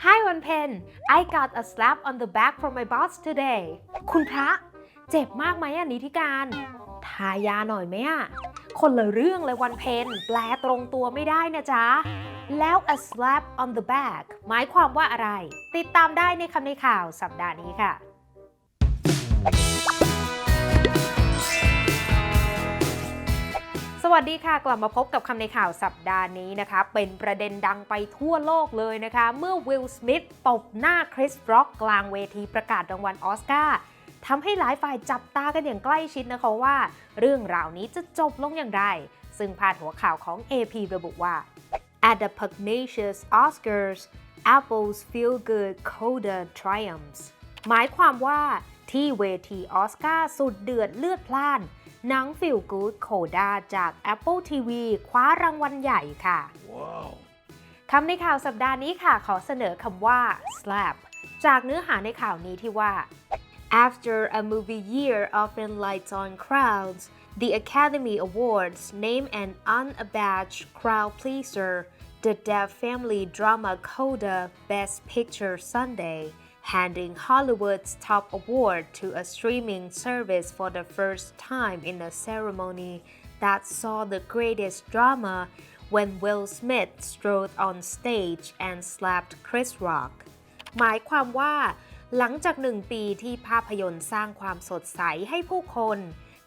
Hi วันเพน I got a slap on the back from my boss today คุณพระ เจ็บมากไหมอะนิธิการ ทายาหน่อยไหมอะ คนละเรื่องเลยวันเพนแปลตรงตัวไม่ได้นะจ๊ะ แล้ว a slap on the back หมายความว่าอะไร ติดตามได้ในคำในข่าวสัปดาห์นี้ค่ะ วัสดีค่ะ กลับมาพบกับคำในข่าวสัปดาห์นี้นะคะ เป็นประเด็นดังไปทั่วโลกเลยนะคะ เมื่อวิลสมิธตบหน้าคริสร็อกกลางเวทีประกาศรางวัลออสการ์ทำให้หลายฝ่ายจับตากันอย่างใกล้ชิดนะคะว่า เรื่องราวนี้จะจบลงอย่างไร ซึ่งพาดหัวข่าวของ AP ระบุว่า At the pugnacious Oscars Apple's feel good coda triumphs หมายความว่า ที่เวทีออสการ์สุดเดือดเลือดพล่าน หนัง Feel Good Coda จาก Apple TV คว้ารางวัลใหญ่ค่ะคำในข่าวสัปดาห์นี้ค่ะ ขอเสนอคำว่า slap จากเนื้อหาในข่าวนี้ที่ว่า After a movie year often lights on crowds, the Academy Awards name an unabashed crowd pleaser, the Deaf Family drama Coda Best Picture Sunday, handing Hollywood's top award to a streaming service for the first time in a ceremony that saw the greatest drama when Will Smith strode on stage and slapped Chris Rock หมายความว่า หลังจากหนึ่งปีที่ภาพยนตร์สร้างความสดใสให้ผู้คน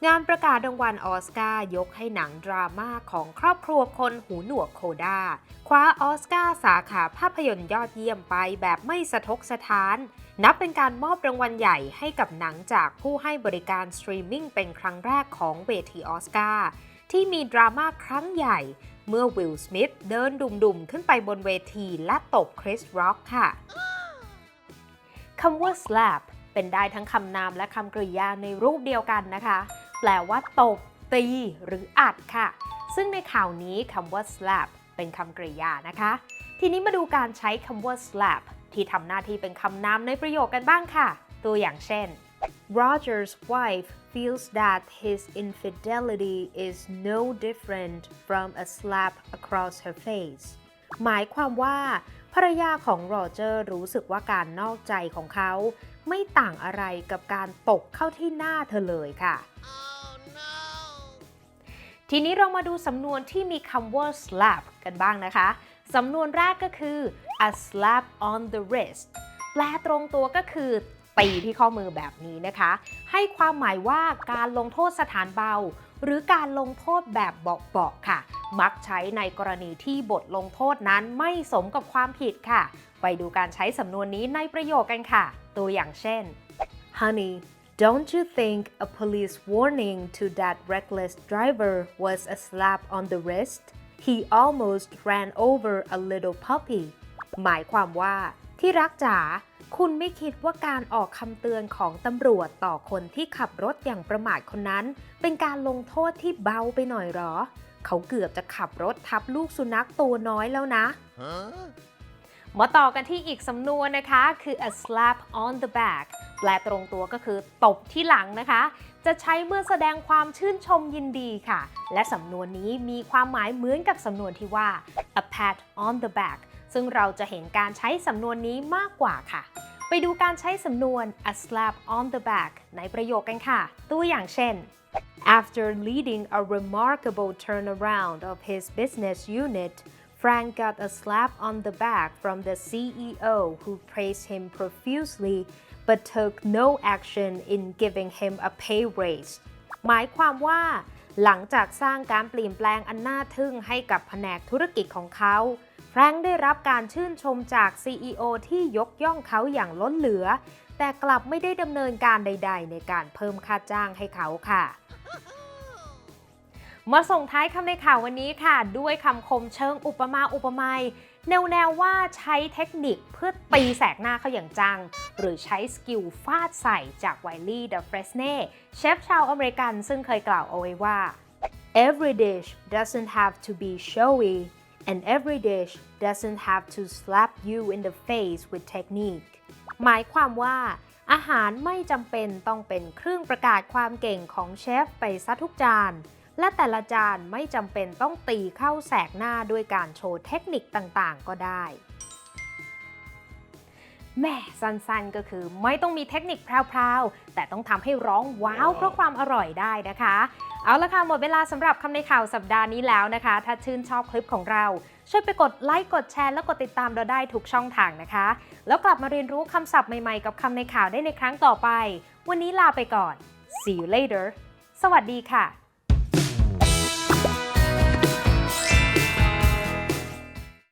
งานประกาศรางวัลออสการ์ยกให้หนังดราม่าของครอบครัวคนหูหนวกโคดาคว้าออสการ์สาขาภาพยนตร์ยอดเยี่ยมไปแบบไม่สะทกสะท้าน นับเป็นการมอบรางวัลใหญ่ให้กับหนังจากผู้ให้บริการสตรีมมิ่งเป็นครั้งแรกของเวทีออสการ์ที่มีดราม่าครั้งใหญ่ เมื่อวิลสมิธเดินดุ่มๆ ขึ้นไปบนเวทีและตบคริสร็อกค่ะคำว่า slap เป็นได้ทั้งคำนามและคำกริยาในรูปเดียวกันนะคะ แปลว่าตบ ตี หรืออัดค่ะ ซึ่งในข่าวนี้คำว่า slap เป็นคำกริยานะคะ ทีนี้มาดูการใช้คำว่า slap ที่ทำหน้าที่เป็นคำนามในประโยคกันบ้างค่ะ ตัวอย่างเช่น Roger's wife feels that his infidelity is no different from a slap across her face หมายความว่าภรรยาของโรเจอร์รู้สึกว่าการนอกใจของเขา ไม่ต่างอะไรกับการตกเข้าที่หน้าเธอเลยค่ะทีนี้เรามาดูสำนวนที่มีคำว่า slap กันบ้างนะคะ สำนวนแรกก็คือ a slap on the wrist แปลตรงตัวก็คือตีที่ข้อมือแบบนี้นะคะ ให้ความหมายว่าการลงโทษสถานเบา หรือการลงโทษแบบเบาๆค่ะ มักใช้ในกรณีที่บทลงโทษนั้นไม่สมกับความผิดค่ะ ไปดูการใช้สำนวนนี้ในประโยคกันค่ะ ตัวอย่างเช่น Honey don't you think a police warning to that reckless driver was a slap on the wrist he almost ran over a little puppy หมายความว่าที่รักจ๋าคุณไม่คิดว่าการออกคำเตือนของตำรวจต่อคนที่ขับรถอย่างประมาทคนนั้น เป็นการลงโทษที่เบาไปหน่อยหรอ เขาเกือบจะขับรถทับลูกสุนัขตัวน้อยแล้วนะ มาต่อกันที่อีกสำนวนนะคะ คือ a slap on the back แปลตรงตัวก็คือตบที่หลังนะคะ จะใช้เมื่อแสดงความชื่นชมยินดีค่ะ และสำนวนนี้มีความหมายเหมือนกับสำนวนที่ว่า a pat on the back ซึ่งเราจะเห็นการใช้สำนวนนี้มากกว่าค่ะ ไปดูการใช้สำนวน a slap on the back ในประโยคกันค่ะ ตัวอย่างเช่น After leading a remarkable turnaround of his business unit, Frank got a slap on the back from the CEO who praised him profusely but took no action in giving him a pay raise. หมายความว่า หลังจากสร้างการเปลี่ยนแปลงอันน่าทึ่งให้กับแผนกธุรกิจของเขา แฟรงค์ได้รับการชื่นชมจาก CEO ที่ยกย่องเขาอย่างล้นเหลือ แต่กลับไม่ได้ดำเนินการใด ๆ ในการเพิ่มค่าจ้างให้เขาค่ะ มาส่งท้ายคำในข่าววันนี้ค่ะ ด้วยคำคมเชิงอุปมาอุปไมยแนวแนวว่าใช้เทคนิคเพื่อตีแสกหน้าเขาอย่างจัง หรือใช้สกิลฟาดใส่จากไวลี่เดอะเฟรสเน่เชฟชาวอเมริกันซึ่งเคยกล่าวเอาไว้ว่า every dish doesn't have to be showy and every dish doesn't have to slap you in the face with technique หมายความว่าอาหารไม่จำเป็นต้องเป็นเครื่องประกาศความเก่งของเชฟไปซะทุกจาน และแต่ละจานไม่จำเป็นต้องตีเข้าแสกหน้าด้วยการโชว์เทคนิคต่างๆ ก็ได้แหม่สั้นๆก็คือไม่ต้องมีเทคนิคแพรวๆ แต่ต้องทำให้ร้องว้าวเพราะความอร่อยได้นะคะ เอาละค่ะ หมดเวลาสำหรับคำในข่าวสัปดาห์นี้แล้วนะคะ ถ้าชื่นชอบคลิปของเรา ช่วยไปกดไลค์กดแชร์ และกดติดตามเราได้ทุกช่องทางนะคะ แล้วกลับมาเรียนรู้คำศัพท์ใหม่ๆ กับคำในข่าวได้ในครั้งต่อไป วันนี้ลาไปก่อน see you later สวัสดีค่ะ